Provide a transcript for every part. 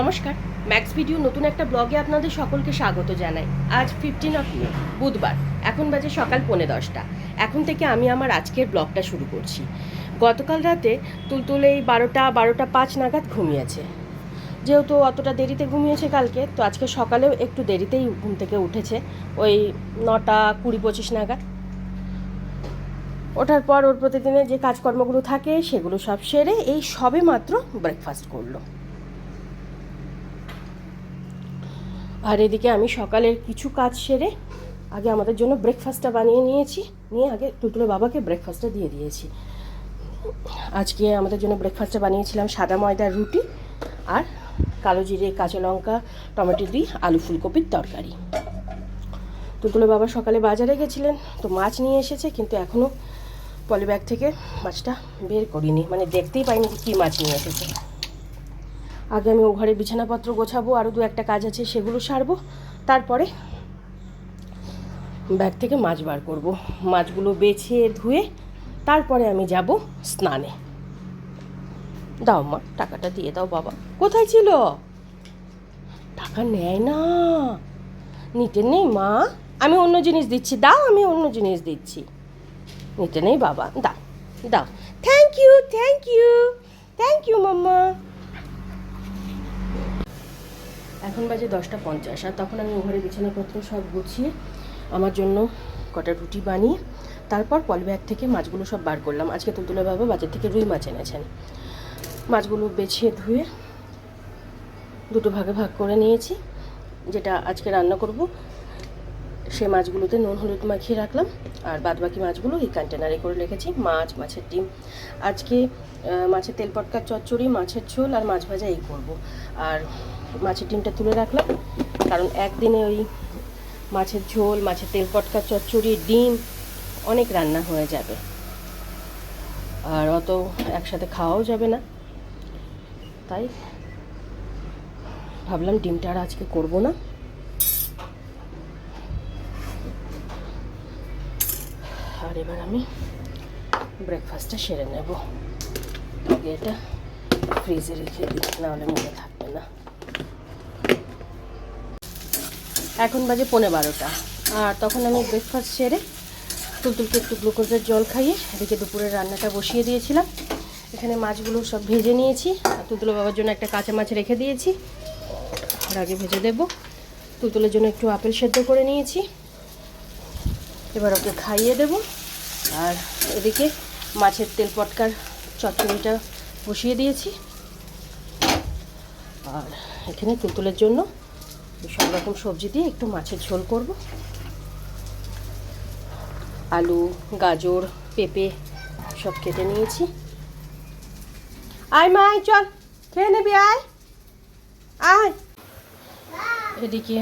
নমস্কার max video নতুন একটা ব্লগে আপনাদের সকলকে স্বাগত জানাই। আজ ফিফটিন অফ মে বুধবার, এখন বাজে সকাল পৌনে দশটা। এখন থেকে আমি আমার আজকের ব্লগটা শুরু করছি। গতকাল রাতে তুলতুল এই বারোটা বারোটা পাঁচ নাগাদ ঘুমিয়েছে। যেহেতু অতটা দেরিতে ঘুমিয়েছে কালকে, তো আজকে সকালেও একটু দেরিতেই ঘুম থেকে উঠেছে, ওই নটা কুড়ি পঁচিশ নাগাদ। ওঠার পর ওর প্রতিদিনের যে কাজকর্মগুলো থাকে, সেগুলো সব সেরে এই সবে মাত্র ব্রেকফাস্ট করল। আর এদিকে আমি সকালের কিছু কাজ সেরে আগে আমাদের জন্য ব্রেকফাস্টটা বানিয়ে নিয়েছি। নিয়ে আগে টুটুলো বাবাকে ব্রেকফাস্টটা দিয়ে দিয়েছি। আজকে আমাদের জন্য ব্রেকফাস্টটা বানিয়েছিলাম সাদা ময়দার রুটি আর কালো জিরে, কাঁচা লঙ্কা, টমেটো দিয়ে আলু ফুলকপির তরকারি। টুটুলো বাবা সকালে বাজারে গেছিলেন, তো মাছ নিয়ে এসেছে, কিন্তু এখনও পলিব্যাগ থেকে মাছটা বের করিনি। মানে দেখতেই পাইনি কী মাছ নিয়ে এসেছে। আগে আমি ও ঘরে বিছানাপত্র গোছাবো আরও দু একটা কাজ আছে, সেগুলো সারবো। তারপরে ব্যাগ থেকে মাছ বার করব। মাছগুলো বেছে ধুয়ে তারপরে আমি যাব স্নানে। দাও মা, টাকাটা দিয়ে দাও বাবা। কোথায় ছিল? টাকা নেয় না। নিতে নেই মা। আমি অন্য জিনিস দিচ্ছি। দাও, আমি অন্য জিনিস দিচ্ছি। নিতে নেই বাবা। দাও দাও। Thank you thank you thank you mamma. এখন বাজে দশটা পঞ্চাশ, আর তখন আমি ঘরে বিছানাপত্র সব গুছিয়ে আমার জন্য কটা রুটি বানিয়ে তারপর পলিব্যাগ থেকে মাছগুলো সব বার করলাম। আজকে তুলতুলে বাবা বাজার থেকে রুই মাছ এনেছেন। মাছগুলো বেছে ধুয়ে দুটো ভাগে ভাগ করে নিয়েছি। যেটা আজকে রান্না করব, সে মাছগুলোতে নুন হলুদ মাখিয়ে রাখলাম, আর বাদ বাকি মাছগুলো এই কন্টেনারে করে রেখেছি, মাছ, মাছের ডিম। আজকে মাছের তেল পটকার চচ্চড়ি, মাছের ঝোল, আর মাছ ভাজা এই করব। আর মাছের ডিমটা তুলে রাখলাম। কারণ একদিনে ওই মাছের ঝোল, মাছের তেল পটকার চচ্চড়ি, ডিম অনেক রান্না হয়ে যাবে। আর অত একসাথে খাওয়াও যাবে না। তাই ভাবলাম ডিমটা আর আজকে করব না। আর এবার আমি ব্রেকফাস্টটা সেরে নেব। আগে এটা ফ্রিজে রেখে দিই, নাহলে মনে থাকবে না। এখন বাজে পৌনে বারোটা। আর তখন আমি ব্রেকফাস্ট সেরে তুলতুলকে একটু গ্লুকোজের জল খাইয়ে এদিকে দুপুরের রান্নাটা বসিয়ে দিয়েছিলাম। এখানে মাছগুলো সব ভেজে নিয়েছি। আর তুলতুলো বাবার জন্য একটা কাঁচা মাছ রেখে দিয়েছি। আর আগে ভেজে দেবো। তুলতুলের জন্য একটু আপেল সেদ্ধ করে নিয়েছি। এবার ওকে খাইয়ে দেব। আর এদিকে মাছের তেল পটকার চচ্চড়িটা বসিয়ে দিয়েছি। আর এখানে তুলতুলের জন্য সব রকম সবজি দিয়ে একটু মাছের ঝোল করব। আলু, গাজর, পেঁপে সব কেটে নিয়েছি। আয় মা চল, খেয়ে নেবি, আয়। আয়। এদিকে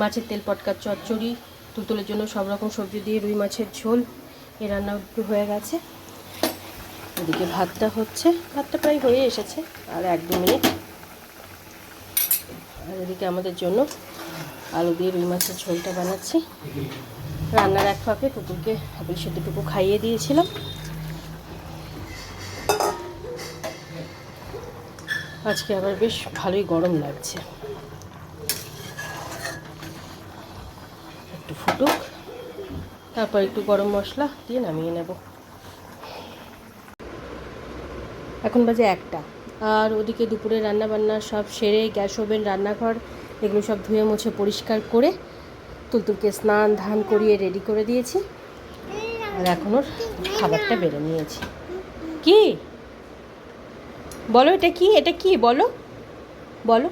মাছের তেল পটকার চচ্চড়ি, তুতুলের জন্য সব রকম সবজি দিয়ে রুই মাছের ঝোল, এ রান্না একটু হয়ে গেছে। এদিকে ভাতটা হচ্ছে, ভাতটা প্রায় হয়ে এসেছে, আর এক দু মিনিট আর এদিকে আমাদের জন্য আলু দিয়ে রুই মাছের ঝোলটা বানাচ্ছি। রান্নার এক ফাঁকে পুতুলকে আপেল সেদ্ধটুকু খাইয়ে দিয়েছিলাম। আজকে আবার বেশ ভালোই গরম লাগছে। একটু ফুটুক, তারপর একটু গরম মশলা দিয়ে নামিয়ে নেব। এখন বাজে একটা। আর ওদিকে দুপুরে রান্না বান্না সব সেরে গ্যাস ওভেন, রান্নাঘর, এগুলো সব ধুয়ে মুছে পরিষ্কার করে তুলতুলকে স্নান, ধান করিয়ে রেডি করে দিয়েছি। আর এখন ওর খাবারটা বেড়ে নিয়েছি। কি? বলো এটা কি? এটা কি বলো? বলো।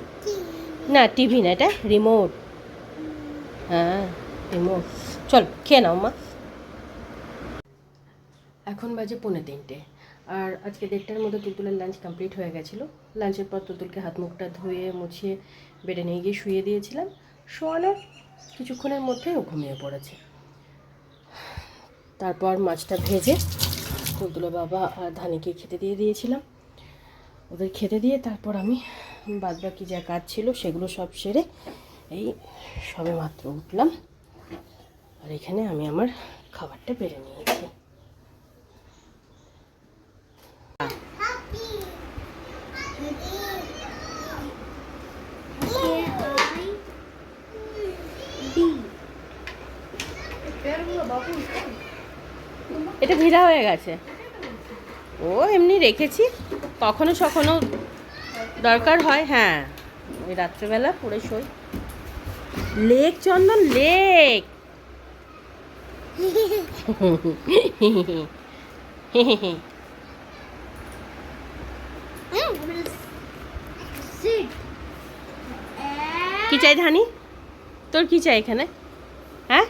না, টিভি না এটা রিমোট হ্যাঁ রিমোট চল, খেয়ে নাও মা। এখন বাজে পৌনে তিনটে। আর আজকে দেড়টার মধ্যে তুলতুলের লাঞ্চ কমপ্লিট হয়ে গেছিল। লাঞ্চের পর তুলতুলকে হাত মুখটা ধুয়ে, মুছিয়ে বেডে নিয়ে গিয়ে শুয়ে দিয়েছিলাম। শোয়ানোর কিছুক্ষণের মধ্যেই ও ঘুমিয়ে পড়েছে। তারপর মাছটা ভেজে তুলতুলো বাবা আর ধানিকে খেতে দিয়ে দিয়েছিলাম। ওদের খেতে দিয়ে তারপর আমি বাদবাকি যা কাজ ছিল সেগুলো সব সেরে এই সবে মাত্র উঠলাম। আর এখানে আমি আমার খাবারটা বেড়ে নিয়েছি। এটা ভিড়া হয়ে গেছে। ও এমনি রেখেছি। কখনো সখনো দরকার হয় হ্যাঁ। ওই রাত্রেবেলা পরে শোই। লেক চন্দন লেক. কি চাই ধানি? তোর কি চাই এখানে হ্যাঁ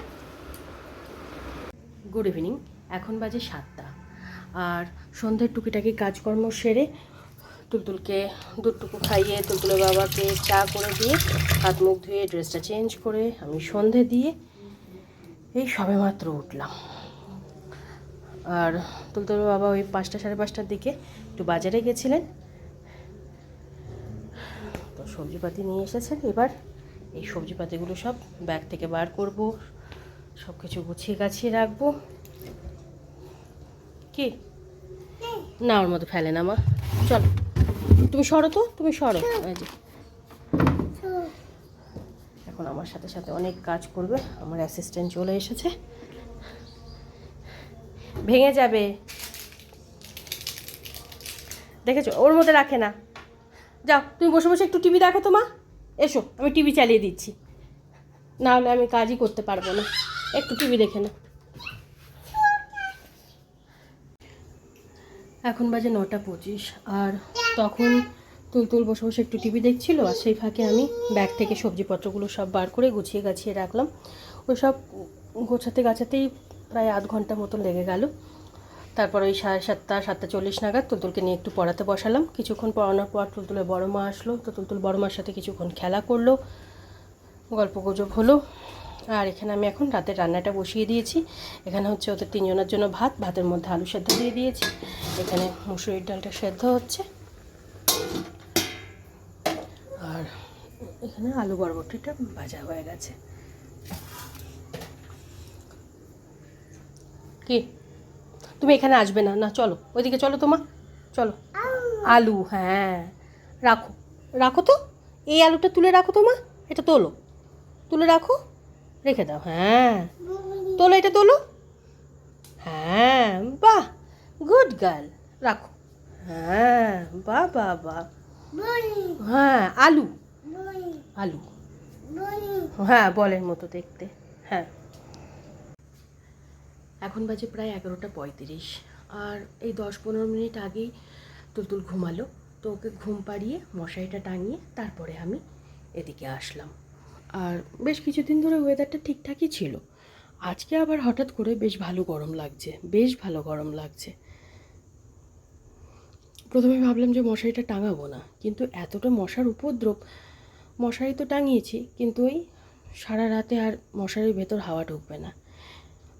গুড ইভিনিং এখন বাজে সাতটা। আর সন্ধ্যের টুকিটাকি কাজকর্ম সেরে তুলতুলকে দুধটুকু খাইয়ে তুলতুলের বাবাকে চা করে দিয়ে হাত মুখ ধুয়ে ড্রেসটা চেঞ্জ করে আমি সন্ধে দিয়ে এই সবে মাত্র উঠলাম। আর তুলতুলের বাবা ওই পাঁচটা সাড়ে পাঁচটার দিকে একটু বাজারে গেছিলেন। তো সবজিপাতি নিয়ে এসেছেন। এবার এই সবজিপাতিগুলো সব ব্যাগ থেকে বার করব। সব কিছু গুছিয়ে গাছিয়ে রাখব। কি? না, ওর মধ্যে ফেলে না মা। চলো। তুমি সরো তো, তুমি সরো। এখন আমার সাথে সাথে অনেক কাজ করবে। আমার অ্যাসিস্ট্যান্ট চলে এসেছে। ভেঙে যাবে। দেখেছ? ওর মধ্যে রাখে না। যাও, তুমি বসে বসে একটু টিভি দেখো তো মা। এসো, আমি টিভি চালিয়ে দিচ্ছি। না হলে আমি কাজই করতে পারব না। একটু টিভি দেখে না। এখন বাজে নটা পঁচিশ, আর তখন তুলতুল বসে বসে একটু টিভি দেখছিল, আর সেই ফাঁকে আমি ব্যাগ থেকে সবজিপত্রগুলো সব বার করে গুছিয়ে গাছিয়ে রাখলাম। ওই সব গোছাতে গাছাতেই প্রায় আধ ঘণ্টা মতো লেগে গেল। তারপর ওই সাড়ে সাতটা সাতটা চল্লিশ নাগাদ তুলতুলকে নিয়ে একটু পড়াতে বসালাম। কিছুক্ষণ পড়ানোর পর তুলতুলের বড় মা আসলো, তো তুলতুল বড় মার সাথে কিছুক্ষণ খেলা করল, গল্প গুজব হলো। আর এখানে আমি এখন রাতের রান্নাটা বসিয়ে দিয়েছি। এখানে হচ্ছে ওদের তিনজনের জন্য ভাত, ভাতের মধ্যে আলু সেদ্ধ দিয়ে দিয়েছি। এখানে মুসুরির ডালটা সেদ্ধ হচ্ছে। আর এখানে আলু বরবটিটা ভাজা হয়ে গেছে। কি? তুমি এখানে আসবে না? না, চলো। ওইদিকে চলো তোমা। চলো। আলু হ্যাঁ। রাখো। রাখো তো। এই আলুটা তুলে রাখো তোমা। এটা তোলো। তুলে রাখো। রেখে দাও হ্যাঁ। তোলো এটা, তোলো। হ্যাঁ বাহ গুড গার্ল রাখো। হ্যাঁ বাহ বাহ বাহ। হ্যাঁ আলু। আলু। হ্যাঁ বলের মতো দেখতে। হ্যাঁ। এখন বাজে প্রায় এগারোটা পঁয়ত্রিশ, আর এই দশ পনেরো মিনিট আগেই তুলতুল ঘুমালো। তো ওকে ঘুম পাড়িয়ে মশারিটা টাঙিয়ে তারপরে আমি এদিকে আসলাম। আর বেশ কিছুদিন ধরে ওয়েদারটা ঠিকঠাকই ছিল। আজকে আবার হঠাৎ করে বেশ ভালো গরম লাগছে, বেশ ভালো গরম লাগছে। প্রথমে ভাবলাম যে মশারিটা টাঙাবো না, কিন্তু এতটা মশার উপদ্রব, মশারি তো টাঙিয়েছি, কিন্তু ওই সারা রাতে আর মশারির ভেতর হাওয়া ঢুকবে না।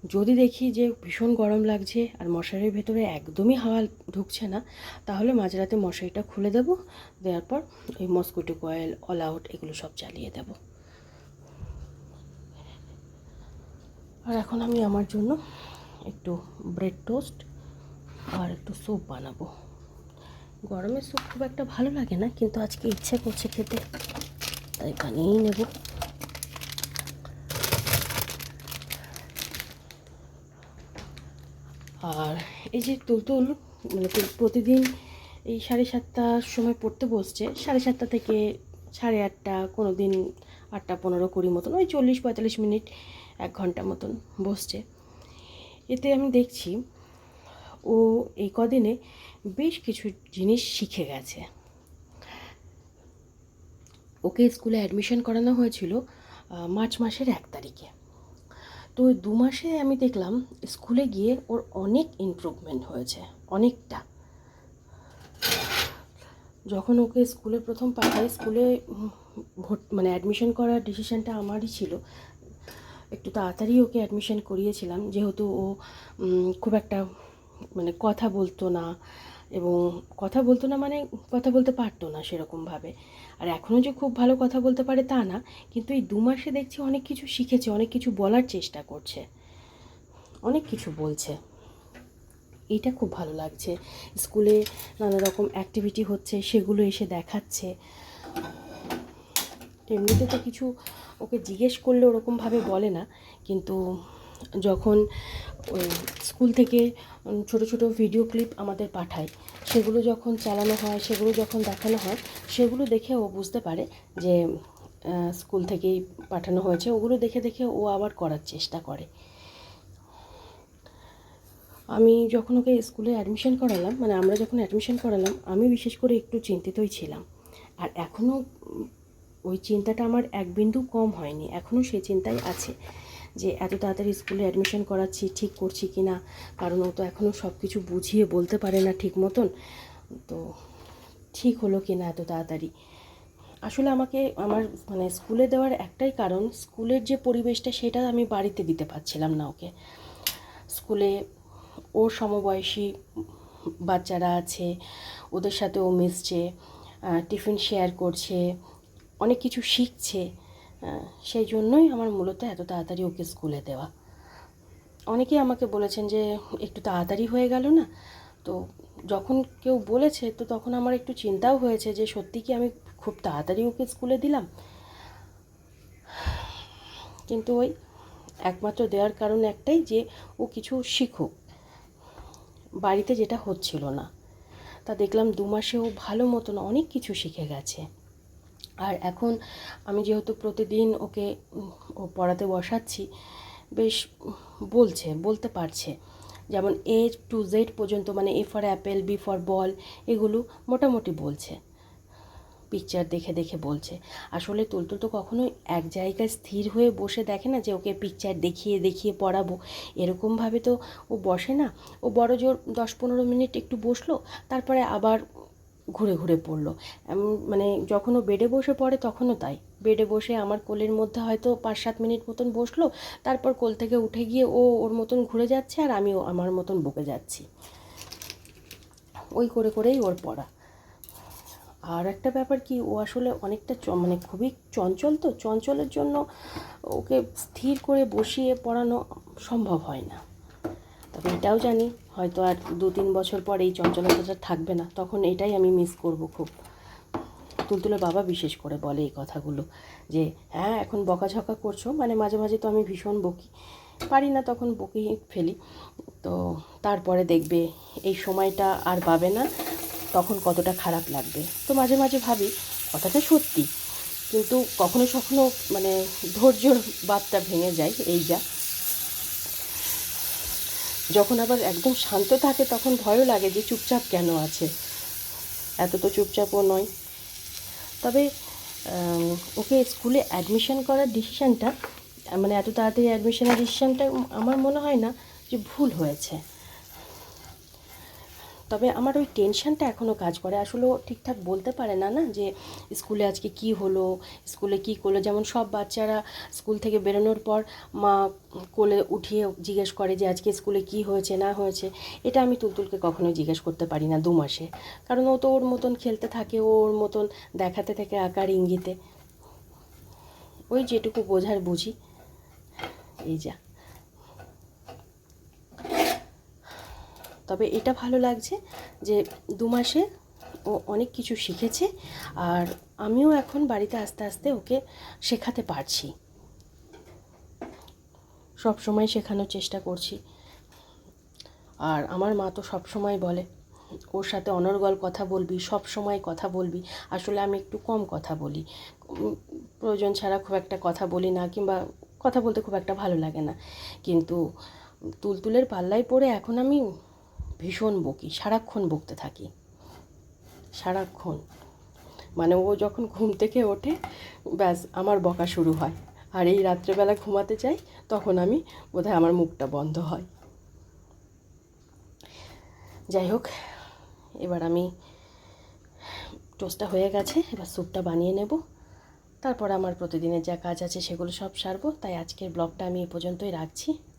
যদি দেখি যে ভীষণ গরম লাগছে আর মশারির ভেতরে একদমই হাওয়া ঢুকছে না, তাহলে মাঝরাতে মশারিটা খুলে দেবো, দেওয়ার পর ওই মসকুইটো কয়েল অল আউট এগুলো সব চালিয়ে দেব। আর এখন আমি আমার জন্য একটু ব্রেড টোস্ট আর একটু স্যুপ বানাবো। গরমের স্যুপ খুব একটা ভালো লাগে না, কিন্তু আজকে ইচ্ছে করছে খেতে, তাই বানিয়েই নেব। আর এই যে তুলতুল মানে প্রতিদিন এই সাড়ে সাতটার সময় পড়তে বসছে, সাড়ে সাতটা থেকে সাড়ে আটটা কোনো দিন আটটা পনেরো কুড়ি মতন, ওই চল্লিশ পঁয়তাল্লিশ মিনিট এক ঘণ্টা মতন বসছে। এতে আমি দেখছি ও এই কদিনে বেশ কিছু জিনিস শিখে গেছে। ওকে স্কুলে অ্যাডমিশন করানো হয়েছিল মার্চ মাসের এক তারিখে। তো দু মাসে আমি দেখলাম স্কুলে গিয়ে ওর অনেক ইমপ্রুভমেন্ট হয়েছে, অনেকটা। যখন ওকে স্কুলে প্রথম পাঠাই স্কুলে ভর্ত মানে অ্যাডমিশন করার ডিসিশানটা আমারই ছিল একটু তাড়াতাড়ি ওকে অ্যাডমিশন করিয়েছিলাম। যেহেতু ও খুব একটা মানে কথা বলতো না এবং কথা বলতো না মানে কথা বলতে পারতো না সেরকমভাবে। আর এখনও যে খুব ভালো কথা বলতে পারে তা না, কিন্তু এই দু মাসে দেখছি অনেক কিছু শিখেছে, অনেক কিছু বলার চেষ্টা করছে। অনেক কিছু বলছে। এইটা খুব ভালো লাগছে। স্কুলে নানা রকম অ্যাক্টিভিটি হচ্ছে, সেগুলো এসে দেখাচ্ছে। এমনিতে তো কিছু ওকে জিজ্ঞেস করলে ওরকমভাবে বলে না, কিন্তু যখন ওই স্কুল থেকে ছোট ছোট ভিডিও ক্লিপ আমাদের পাঠায়, সেগুলো যখন চালানো হয়, সেগুলো যখন দেখানো হয়, সেগুলো দেখে ও বুঝতে পারে যে স্কুল থেকেই পাঠানো হয়েছে, ওগুলো দেখে দেখে ও আবার করার চেষ্টা করে। আমি যখন ওকে স্কুলে অ্যাডমিশন করালাম মানে আমরা যখন অ্যাডমিশন করালাম, আমি বিশেষ করে একটু চিন্তিতই ছিলাম। আর এখনও ওই চিন্তাটা আমার এক বিন্দু কম হয়নি এখনও সেই চিন্তাই আছে যে এত তাড়াতাড়ি স্কুলে অ্যাডমিশন করাচ্ছি, ঠিক করছি কি না? কারণ ও তো এখনও সব কিছু বুঝিয়ে বলতে পারে না ঠিক মতন। তো ঠিক হলো কি না এত তাড়াতাড়ি? আসলে আমাকে, আমার মানে স্কুলে দেওয়ার একটাই কারণ, স্কুলের যে পরিবেশটা সেটা আমি বাড়িতে দিতে পারছিলাম না ওকে। স্কুলে ওর সমবয়সী বাচ্চারা আছে, ওদের সাথে ও মিশছে টিফিন শেয়ার করছে অনেক কিছু শিখছে সেই জন্যই আমার মূলত এত তাড়াতাড়ি ওকে স্কুলে দেওয়া। অনেকেই আমাকে বলেছেন যে, একটু তাড়াতাড়ি হয়ে গেল না? তো যখন কেউ বলেছে, তো তখন আমার একটু চিন্তাও হয়েছে যে, সত্যি কি আমি খুব তাড়াতাড়ি ওকে স্কুলে দিলাম? কিন্তু ওই একমাত্র দেওয়ার কারণ একটাই যে, ও কিছু শিখুক। বাড়িতে যেটা হচ্ছিল না, তা দেখলাম দু মাসে ও ভালো মতন অনেক কিছু শিখে গেছে। আর এখন আমি যেহেতু প্রতিদিন ওকে, ও পড়াতে বসাচ্ছি, বেশ বলছে, বলতে পারছে। যেমন এ টু জেড পর্যন্ত মানে A for apple B for ball এগুলো মোটামুটি বলছে। পিকচার দেখে দেখে বলছে। আসলে তুলতুল তো কখনোই এক জায়গায় স্থির হয়ে বসে দেখে না যে ওকে পিকচার দেখিয়ে দেখিয়ে পড়াবো। এরকমভাবে তো ও বসে না। ও বড় জোর দশ পনেরো মিনিট একটু বসল, তারপরে আবার ঘুরে ঘুরে পড়ল। মানে যখন ও বেডে বসে পড়ে তখনও তাই। বেডে বসে আমার কোলের মধ্যে হয়তো পাঁচ সাত মিনিট মতন বসল, তারপর কোল থেকে উঠে গিয়ে ও ওর মতন ঘুরে যাচ্ছে আর আমিও আমার মতন বকে যাচ্ছি। ওই করে করেই ওর পড়া। আর একটা ব্যাপার কি, ও আসলে অনেকটা চ- মানে খুবই চঞ্চল তো, চঞ্চলের জন্য ওকে স্থির করে বসিয়ে পড়ানো সম্ভব হয় না। তবে এটাও জানি হয়তো আর দু তিন বছর পর এই চঞ্চলতাটা থাকবে না। তখন এটাই আমি মিস করব খুব। তুলতুলের বাবা বিশেষ করে বলে এই কথাগুলো যে হ্যাঁ এখন বকাঝকা করছ? মানে মাঝে মাঝে তো আমি ভীষণ বকি। পারি না তখন বকি ফেলি। তো তারপরে দেখবে এই সময়টা আর পাবে না, তখন কতটা খারাপ লাগবে। তো মাঝে মাঝে ভাবি, কথাটা সত্যি। কিন্তু কখনো কখনো মানে ধৈর্যর বাদটা ভেঙে যায়, এই যা। যখন আবার একদম শান্ত থাকে, তখন ভয়ও লাগে যে চুপচাপ কেন আছে। এত তো চুপচাপও নয়। তবে ওকে স্কুলে অ্যাডমিশন করার ডিসিশানটা মানে এত তাড়াতাড়ি অ্যাডমিশনের ডিসিশানটা আমার মনে হয় না যে ভুল হয়েছে। তবে আমার ওই টেনশনটা এখনও কাজ করে। আসলে ঠিকঠাক বলতে পারে না না? যে স্কুলে আজকে কি হলো, স্কুলে কি করল? যেমন সব বাচ্চারা স্কুল থেকে বেরোনোর পর মা কোলে উঠিয়ে জিজ্ঞেস করে যে আজকে স্কুলে কি হয়েছে, না হয়েছে। এটা আমি তুলতুলকে কখনোই জিজ্ঞেস করতে পারি না দু মাসে কারণ ও তো ওর মতন খেলতে থাকে, ও ওর মতন দেখাতে থাকে আকার, ইঙ্গিতে। ওই যেটুকু বোঝার বুঝি। এই যা। তবে এটা ভালো লাগছে যে দু মাসে ও অনেক কিছু শিখেছে আর আমিও এখন বাড়িতে আস্তে আস্তে ওকে শেখাতে পারছি। সব সময় শেখানোর চেষ্টা করছি। আর আমার মা তো সব সময় বলে, ওর সাথে অনর্গল কথা বলবি, সব সময় কথা বলবি। আসলে আমি একটু কম কথা বলি। প্রয়োজন ছাড়া খুব একটা কথা বলি না কিংবা কথা বলতে খুব একটা ভালো লাগে না। কিন্তু তুলতুলের পাল্লায় পড়ে এখন আমি ভীষণ বকি, সারাক্ষণ বকতে থাকি। সারাক্ষণ। মানে ও যখন ঘুম থেকে ওঠে, ব্যাস, আমার বকা শুরু হয়। আর এই রাত্রেবেলা ঘুমাতে চাই, তখন আমি বোধহয় আমার মুখটা বন্ধ হয়। যাই হোক, এবার আমি টোস্টটা হয়ে গেছে, এবার স্যুপটা বানিয়ে নেব। তারপর আমার প্রতিদিনের যা কাজ আছে সেগুলো সব সারবো। তাই আজকের ব্লগটা আমি এ পর্যন্তই রাখছি।